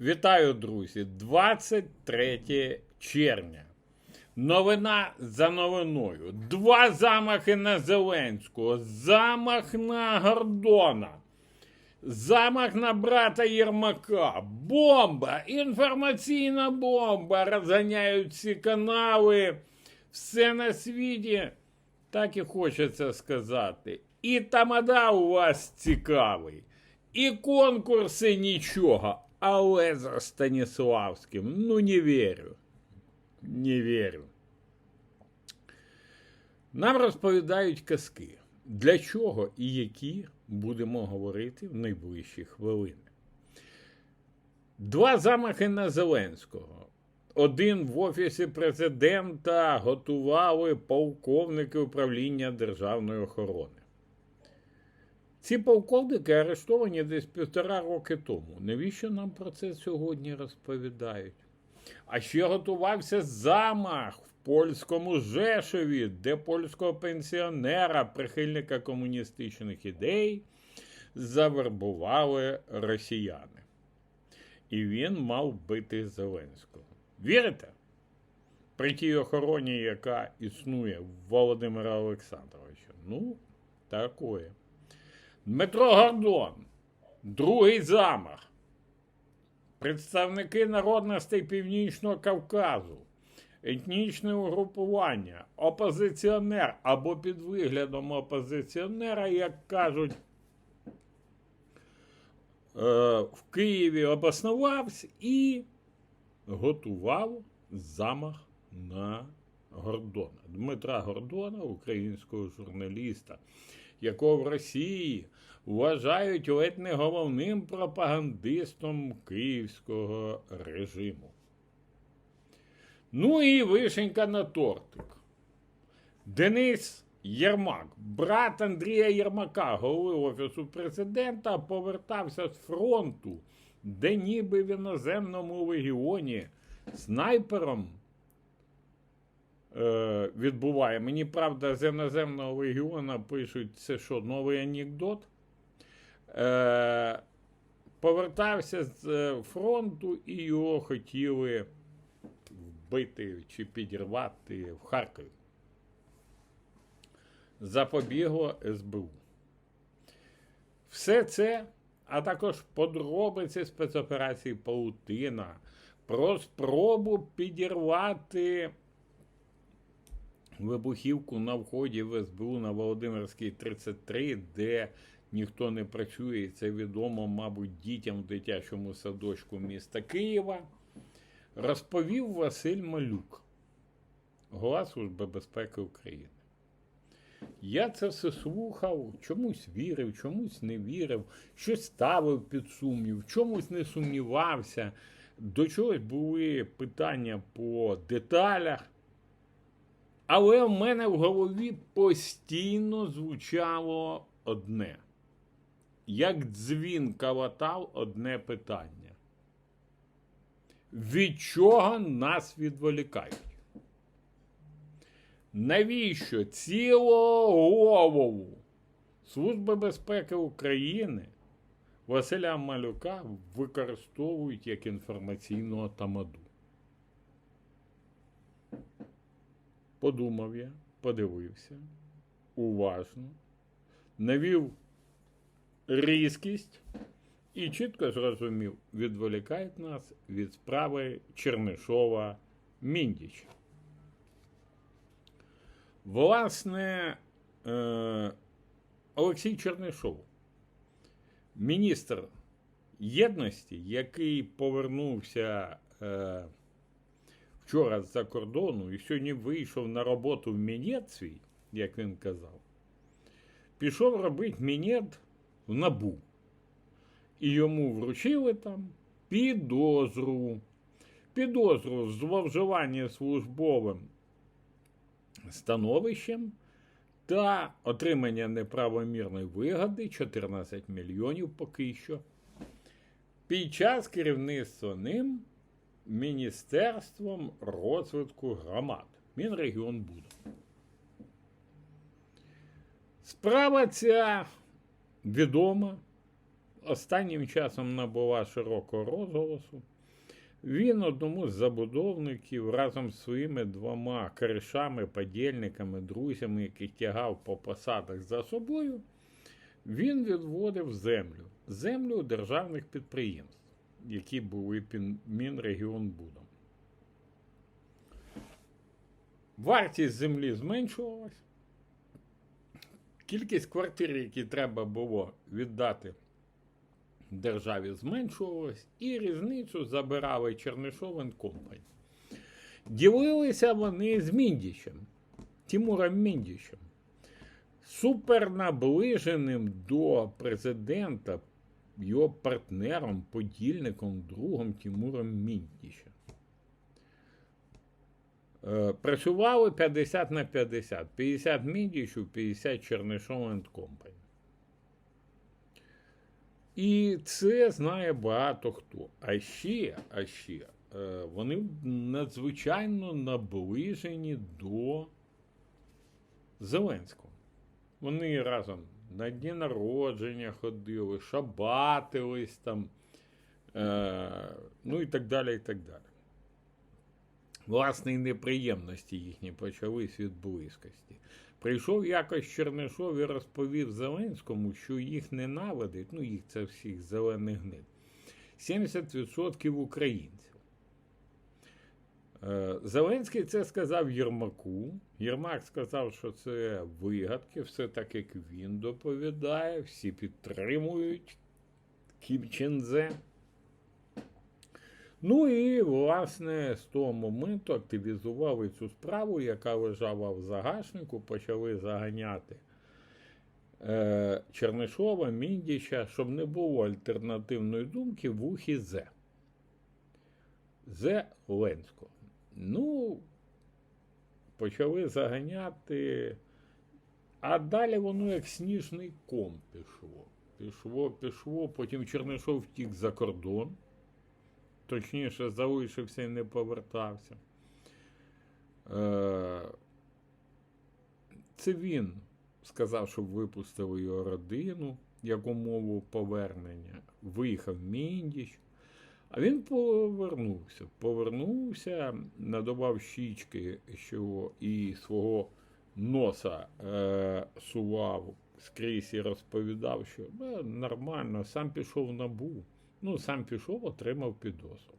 Вітаю, друзі! 23 червня. Новина за новиною. Два замахи на Зеленського, замах на Гордона, замах на брата Єрмака, бомба, інформаційна бомба. Розганяють всі канали, все на світі. Так і хочеться сказати. І тамада у вас цікавий, і конкурси нічого. Але за Станіславським, ну не вірю. Не вірю. Нам розповідають казки. Для чого і які будемо говорити в найближчі хвилини. Два замахи на Зеленського. Один в Офісі президента готували полковники управління державної охорони. Ці полковники арештовані десь півтора роки тому. Навіщо нам про це сьогодні розповідають? А ще готувався замах в польському Жешові, де польського пенсіонера, прихильника комуністичних ідей, завербували росіяни. І він мав бити Зеленського. Вірите? При тій охороні, яка існує Володимира Олександровича. Ну, такое. Дмитро Гордон, другий замах. Представники народностей Північного Кавказу, етнічне угрупування, опозиціонер або під виглядом опозиціонера, як кажуть, е, в Києві обоснувався і готував замах на Гордона. Дмитра Гордона, українського журналіста, якого в Росії вважають ледь не головним пропагандистом київського режиму. Ну і вишенька на тортик. Денис Єрмак, брат Андрія Єрмака, голови Офісу президента, повертався з фронту, де ніби в іноземному легіоні снайпером е, відбуває. Мені правда, з іноземного легіона пишуть, це що, новий анекдот. Е, повертався з е, фронту і його хотіли вбити чи підірвати в Харкові. Запобігло СБУ. Все це, а також подробиці спецоперації Паутина про спробу підірвати вибухівку на вході в СБУ на Володимирській 33, де ніхто не працює, і це відомо, мабуть, дітям в дитячому садочку міста Києва, розповів Василь Малюк, голова Служби безпеки України. Я це все слухав, чомусь вірив, чомусь не вірив, щось ставив під сумнів, чомусь не сумнівався. До чогось були питання по деталях. Але в мене в голові постійно звучало одне. Як дзвін каватав одне питання. Від чого нас відволікають? Навіщо цілого Служби безпеки України Василя Малюка використовують як інформаційного тамаду? Подумав я, подивився уважно, навів різкість і чітко зрозумів, відволікають нас від справи Чернишова Міндіча. Власне, е, Олексій Чернишов, міністр єдності, який повернувся е, вчора з-за кордону і сьогодні вийшов на роботу в мінет свій, як він казав, пішов робити мінет в набу. І йому вручили там підозру. Підозру в зловживанні службовим становищем та отримання неправомірної вигоди 14 мільйонів поки що. Під час керівництва ним Міністерством розвитку громад. Мінрегіон буде. Справа ця відома, останнім часом набула широкого розголосу. Він одному з забудовників разом з своїми двома коришами, подільниками, друзями, яких тягав по посадах за собою, він відводив землю, землю державних підприємств, які були під Мінрегіонбудом. Вартість землі зменшувалась. Кількість квартир, які треба було віддати державі, зменшувалась, і різницю забирали Чернишов Company. Ділилися вони з Міндічем, Тимуром Міндічем, супернаближеним до президента, його партнером, подільником, другом Тимуром Міндічем. Е, Працювали 50 на 50. 50 Міндічу, 50 Чернишов Company. І це знає багато хто. А ще, а ще, е, вони надзвичайно наближені до Зеленського. Вони разом на дні народження ходили, шабатились там, е, ну і так далі, і так далі. Власне, і неприємності їхні почались від близькості. Прийшов якось Чернишов і розповів Зеленському, що їх ненавидить, ну їх це всіх зелених гнид, 70% українців. Е, Зеленський це сказав Єрмаку. Єрмак сказав, що це вигадки, все так, як він доповідає, всі підтримують Кім Чен Дзе. Ну і, власне, з того моменту активізували цю справу, яка лежала в загашнику, почали заганяти е, Чернишова, Міндіча, щоб не було альтернативної думки в ухі Зе. Зеленського. Ну, почали заганяти, а далі воно як сніжний ком пішло. Пішло, пішло, потім Чернишов втік за кордон точніше, залишився і не повертався. Е, це він сказав, щоб випустили його родину як умову повернення. Виїхав Міндіч, а він повернувся. Повернувся, надавав щічки, що і свого носа е, сував скрізь і розповідав, що е, нормально, сам пішов на набу. Ну, сам пішов, отримав підозру.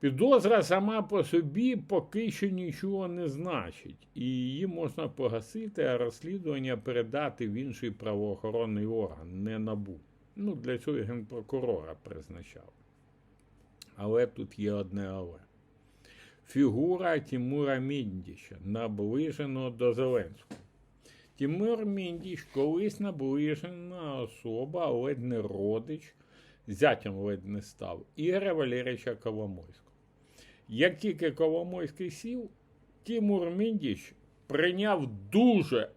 Підозра сама по собі поки що нічого не значить, і її можна погасити, а розслідування передати в інший правоохоронний орган, не набу. Ну, для цього генпрокурора призначав. Але тут є одне але. Фігура Тимура Міндіча, наближеного до Зеленського. Тимур Міндіч колись наближена особа, ледь не родич, зятям ледь не став, Ігоря Валерійовича Коломойського. Як тільки Коломойський сів, Тимур Міндіч прийняв дуже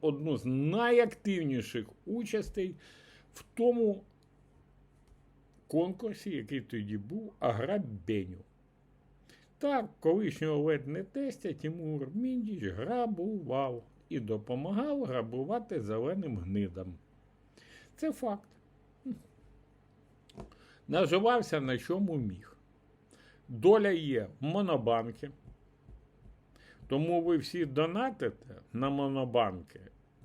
одну з найактивніших участей в тому конкурсі, який тоді був Аграбеню. Так, колишнього ледь не тестя Тимур Міндіч грабував і допомагав грабувати зеленим гнидам. Це факт. Наживався на чому міг. Доля є в монобанки. Тому ви всі донатите на монобанки,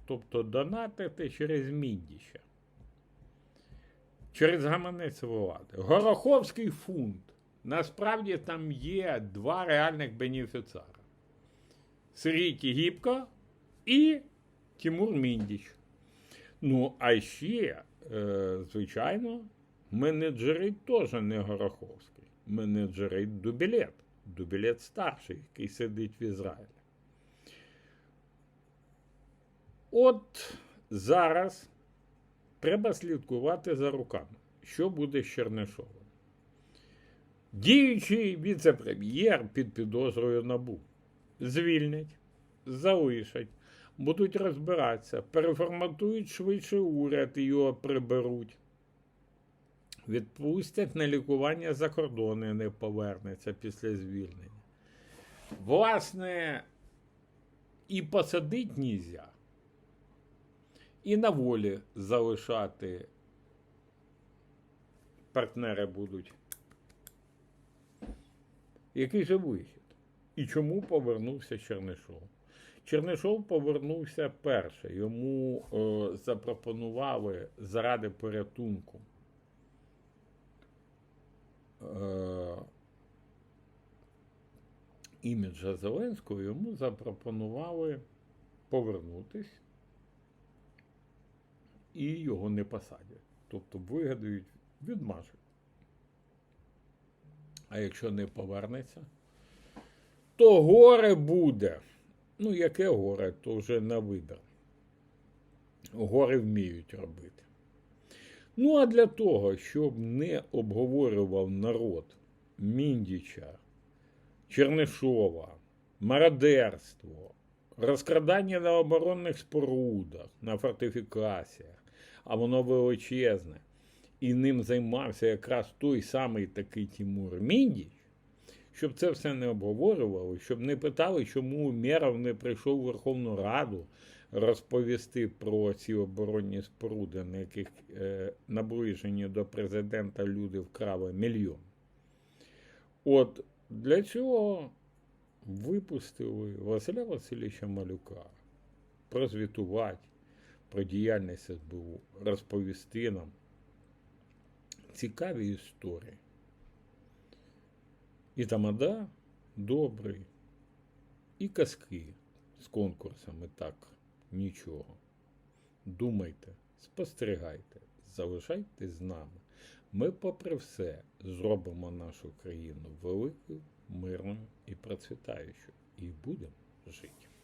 тобто донатите через міндіща, через гаманець влади. Гороховський фунт. Насправді там є два реальних бенефіціара. Сергій Тігіпко і Тимур Міндіч. Ну, а ще, е, звичайно, менеджери теж не Гороховський. Менеджери Дубілет. Дубілет старший, який сидить в Ізраїлі. От зараз треба слідкувати за руками, що буде з Чернишовим. Діючий віце-прем'єр під підозрою набу звільнять, залишать будуть розбиратися, переформатують швидше уряд і його приберуть. Відпустять на лікування за кордони, не повернеться після звільнення. Власне, і посадить нельзя, і на волі залишати партнери будуть. Який же вихід? І чому повернувся Чернишов? Чернишов повернувся перше. Йому е, запропонували заради порятунку е, іміджа Зеленського, йому запропонували повернутись і його не посадять. Тобто вигадають, відмажуть. А якщо не повернеться, то горе буде. Ну, яке горе, то вже на вибір. Гори вміють робити. Ну, а для того, щоб не обговорював народ Міндіча, Чернишова, мародерство, розкрадання на оборонних спорудах, на фортифікаціях, а воно величезне. І ним займався якраз той самий такий Тимур Міндіч, щоб це все не обговорювали, щоб не питали, чому Умєров не прийшов у Верховну Раду розповісти про ці оборонні споруди, на яких е, наближені до президента люди вкрали мільйон. От для цього випустили Василя Васильовича Малюка прозвітувати про діяльність СБУ, розповісти нам цікаві історії. І тамада добрий, і казки з конкурсами так нічого. Думайте, спостерігайте, залишайтесь з нами. Ми, попри все, зробимо нашу країну великою, мирною і процвітаючою. І будемо жити.